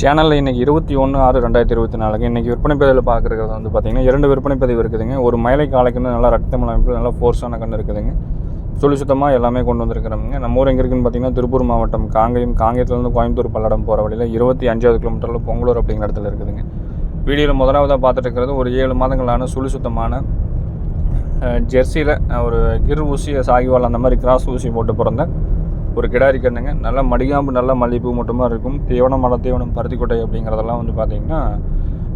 சேனலில் இன்றைக்கி இருபத்தி ஒன்று ஆறு ரெண்டாயிரத்தி இருபத்தி நாலுக்கு இன்றைக்கி விற்பனை பதிவில் பார்க்குறது வந்து பார்த்திங்கன்னா இரண்டு விற்பனை பதிவு இருக்குதுங்க. ஒரு மயிலை காலைக்குன்னு நல்லா ரத்தமல் அமைப்பு நல்லா ஃபோர்ஸான கன்று இருக்குதுங்க. சுழி சுத்தமாக எல்லாமே கொண்டு வந்திருக்கிறோமுங்க. நம்ம ஊர் எங்கே இருக்குன்னு பார்த்தீங்கன்னா திருப்பூர் மாவட்டம் காங்கேயம் காங்கேயத்துலேருந்து கோயம்புத்தூர் பல்லடம் போகிற வழியில் இருபத்தி அஞ்சாவது கிலோமீட்டரில் பொங்கலூர் அப்படிங்கிற இடத்துல இருக்குதுங்க. வீடியோவில் முதலாவதாக பார்த்துட்டு இருக்கிறது ஒரு ஏழு மாதங்களான சுழி சுத்தமான ஜெர்சியில் ஒரு கிர் ஊசி சாகிவால் அந்த மாதிரி கிராஸ் ஊசி போட்டு பிறந்த ஒரு கிடாரி கண்ணுங்க. நல்ல மடிகாம்பு நல்ல மல்லிகைப்பூ மட்டுமா இருக்கும். தீவனம் மலை தீவனம் பருத்திக்கொட்டை அப்படிங்கிறதெல்லாம் வந்து பார்த்திங்கன்னா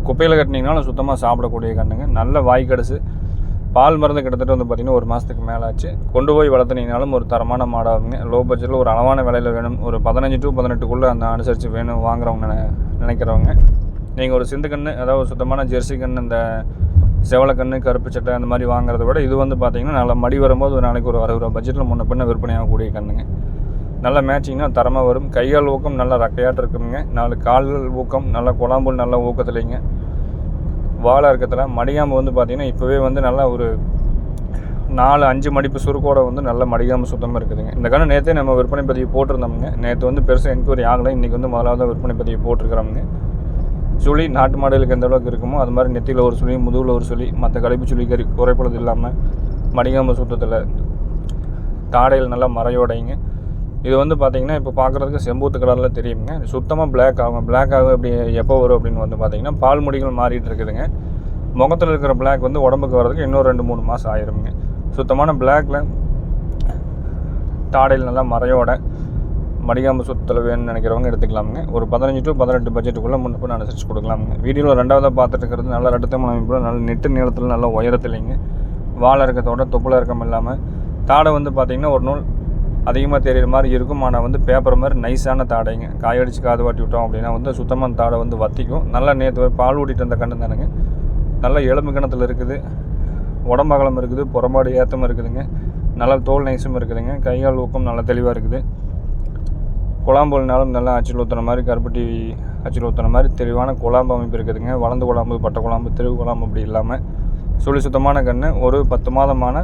குப்பையில் கட்டினீங்கனாலும் சுத்தமாக சாப்பிடக்கூடிய கண்ணுங்க. நல்ல வாய் பால் மருந்து கிட்டத்தட்ட வந்து பார்த்திங்கன்னா ஒரு மாதத்துக்கு மேலே ஆச்சு கொண்டு போய் வளர்த்துனீங்கனாலும் ஒரு தரமான மாடாகுங்க. லோ பட்ஜெட்டில் ஒரு அளவான விலையில் வேணும். ஒரு பதினஞ்சு டு பதினெட்டுக்குள்ளே அந்த அனுசரித்து வேணும் வாங்குறவங்க நினைக்கிறவங்க. நீங்கள் ஒரு சிந்து கன்று அதாவது சுத்தமான ஜெர்சி கன்று இந்த செவலக்கண்ணு கருப்பு சட்டை அந்த மாதிரி வாங்குறத விட இது வந்து பார்த்திங்கன்னா நல்லா மடி வரும்போது ஒரு நாளைக்கு ஒரு அறுபது ரூபா பட்ஜெட்டில் முன்ன பின்ன விற்பனை ஆகக்கூடிய கண்ணுங்க. நல்ல மேட்சிங்னா தரமாக வரும். கைகால் ஊக்கம் நல்லா ரக்கையாட்டு இருக்குங்க நாலு கால்கள் ஊக்கம் நல்லா குழம்புல் நல்லா ஊக்கத்துலைங்க வாழை இருக்கத்தில் மடியாம்பு வந்து பார்த்திங்கன்னா இப்போவே வந்து நல்லா ஒரு நாலு அஞ்சு மடிப்பு சுருக்கோட வந்து நல்ல மடிக்காமல் சுத்தமாக இருக்குதுங்க. இந்த கண்ணு நேற்றே நம்ம விற்பனை பதிவு போட்டிருந்தோம்ங்க. நேற்று வந்து பெருசாக என்கொயரி ஆகலை. இன்றைக்கி வந்து முதலாவது விற்பனை பதிவு போட்டிருக்கிறோம்ங்க. சுழி நாட்டு மாடுகளுக்கு எந்த அளவுக்கு இருக்குமோ அது மாதிரி நெத்தியில் ஒரு சுழி முதுகில் ஒரு சுழி மற்ற கழிப்பு சுழி கறி குறைப்பளது இல்லாமல் மடிக்காமல் சுத்தத்தில் தாடையில் நல்லா மறையோடைங்க. இது வந்து பார்த்திங்கன்னா இப்போ பார்க்குறதுக்கு செம்பூத்து கலரில் தெரியுங்க. சுத்தமாக பிளாக் ஆகும். பிளாக் ஆகும் அப்படி எப்போ வரும் அப்படின்னு வந்து பார்த்தீங்கன்னா பால் முடிகள் மாறிட்டு இருக்குதுங்க. முகத்தில் இருக்கிற பிளாக் வந்து உடம்புக்கு வர்றதுக்கு இன்னும் ரெண்டு மூணு மாதம் ஆயிருங்க. சுத்தமான பிளாக்கில் தாடையில் நல்லா மறையோட மடிகாம்பு சுத்தத்தில் வேணும்னு நினைக்கிறவங்க எடுத்துக்கலாமுங்க. ஒரு பதினஞ்சு டு பதினெட்டு பட்ஜெட்டுக்குள்ளே முன்னப்பின் அனுசரிச்சு கொடுக்கலாமுங்க. வீடியோவில் ரெண்டாவதாக பார்த்துட்டு இருக்கிறது நல்ல ரெட்டத்தமான அமைப்பில் நல்ல நெட்டு நீளத்தில் நல்ல உயரத்துலைங்க. வாழை இருக்கத்தோட தொப்புல இருக்கம் இல்லாமல் தாடை வந்து பார்த்திங்கன்னா ஒரு நூல் அதிகமாக தெரியுற மாதிரி இருக்கும். ஆனால் வந்து பேப்பர் மாதிரி நைஸான தாடைங்க. காயடிச்சு காது வாட்டி விட்டோம் அப்படின்னா வந்து சுத்தமான தாடை வந்து வத்திக்கும். நல்லா நேற்று பால் ஊட்டிட்டு வந்த கண்ணு தானுங்க. நல்லா எலும்பு கிணத்துல இருக்குது. உடம்பகலம் இருக்குது. புறம்பாடு ஏத்தம் இருக்குதுங்க. நல்ல தோல் நைஸும் இருக்குதுங்க. கையால் ஊக்கம் நல்லா தெளிவாக இருக்குது. குழாம்புனாலும் நல்லா அச்சில் ஊற்றுன மாதிரி கருப்பட்டி அச்சில் ஊற்றுன மாதிரி தெளிவான குழாம்பு அமைப்பு இருக்குதுங்க. வளர்ந்து குழாம்பு பட்டை குழாம்பு தெருவு குழாம்பு அப்படி இல்லாமல் சுழி சுத்தமான கன்று ஒரு பத்து மாதமான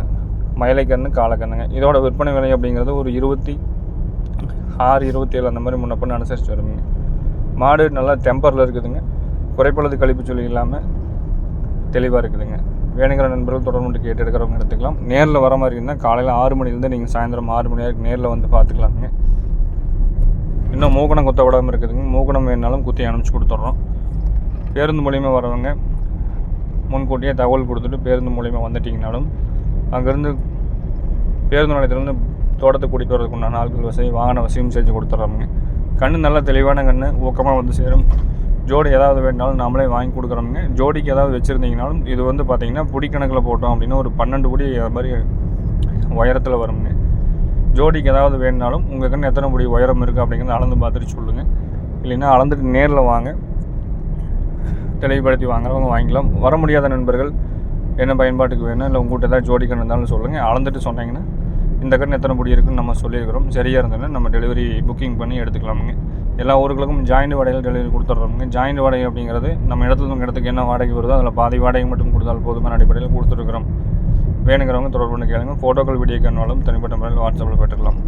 மயிலைக்கண்ணு காலக்கண்ணுங்க இதோட விற்பனை விலை அப்படிங்கிறது ஒரு இருபத்தி ஆறு இருபத்தி ஏழு அந்த மாதிரி முன்ன பண்ண அனுசரித்து வருவீங்க மாடு நல்லா டெம்பரில் இருக்குதுங்க. குறைப்பளது கழிப்பு சொல்லி இல்லாமல் தெளிவாக இருக்குதுங்க. வேணுங்கிற நண்பர்கள் தொடர்பு கேட்டு எடுக்கிறவங்க எடுத்துக்கலாம். நேரில் வர மாதிரி இருந்தால் காலையில் ஆறு மணிலேருந்து நீங்கள் சாயந்தரம் ஆறு மணி வரைக்கும் நேரில் வந்து பார்த்துக்கலாமுங்க இன்னும் மூக்கணம் குத்த விடாமல் இருக்குதுங்க. மூக்கணம் வேணுனாலும் குத்தி அனுப்பிச்சி கொடுத்துட்றோம். பேருந்து மூலியமாக வரவங்க முன்கூட்டியே தகவல் கொடுத்துட்டு பேருந்து மூலியமாக வந்துட்டிங்கனாலும் அங்கேருந்து பேருந்து நிலையத்துலேருந்து தோட்டத்தை கூட்டிகிட்டு வரதுக்கு உண்டான ஆட்கள் வசதி வாகன வசதியும் செஞ்சு கொடுத்துட்றோமுங்க கண்ணு நல்லா தெளிவான கண்ணு ஊக்கமாக வந்து சேரும். ஜோடி ஏதாவது வேணுனாலும் நாமளே வாங்கி கொடுக்குறோமுங்க. ஜோடிக்கு ஏதாவது வச்சுருந்தீங்கனாலும் இது வந்து பார்த்திங்கன்னா புடி கணக்கில் போட்டோம் அப்படின்னா ஒரு பன்னெண்டு புடி அது மாதிரி உயரத்தில் வருங்க. ஜோடிக்கு ஏதாவது வேணுனாலும் உங்கள் கண்ணு எத்தனை புடி உயரம் இருக்குது அப்படிங்கிறத அளந்து பார்த்துட்டு சொல்லுங்கள் இல்லைன்னா அளந்துட்டு நேரில் வாங்க. தெளிவுபடுத்தி வாங்குறவங்க வாங்கிக்கலாம். வர முடியாத நண்பர்கள் என்ன பயன்பாட்டுக்கு வேணும்? இல்லை உங்கள்கிட்ட ஏதாவது ஜோடி கன்று இருந்தாலும் சொல்லுங்கள் அளந்துட்டு சொன்னீங்கன்னா இந்த கண் எத்தனை புடி இருக்குன்னு நம்ம சொல்லியிருக்கிறோம். சரியாக இருந்ததுன்னா நம்ம டெலிவரி புக்கிங் பண்ணி எடுத்துக்கலாமுங்க. எல்லா ஊர்களுக்கும் ஜாயிண்ட் வாடகையில் டெலிவரி கொடுத்துட்றோமுங்க ஜாயிண்ட் வாடகை அப்படிங்கிறது நம்ம இடத்துல இடத்துக்கு என்ன வாடகை வருதோ அதில் பாதி வாடகை மட்டும் கொடுத்தால் போதுமான அடிப்படையில் கொடுத்துருக்குறோம். வேணுங்கிறவங்க தொடர்பு பண்ணி கேளுங்க. ஃபோட்டோக்கள் வீடியோ கண்ணாலும் தனிப்பட்ட முறையில் வாட்ஸ்அப்பில் பெற்றுக்கலாம்.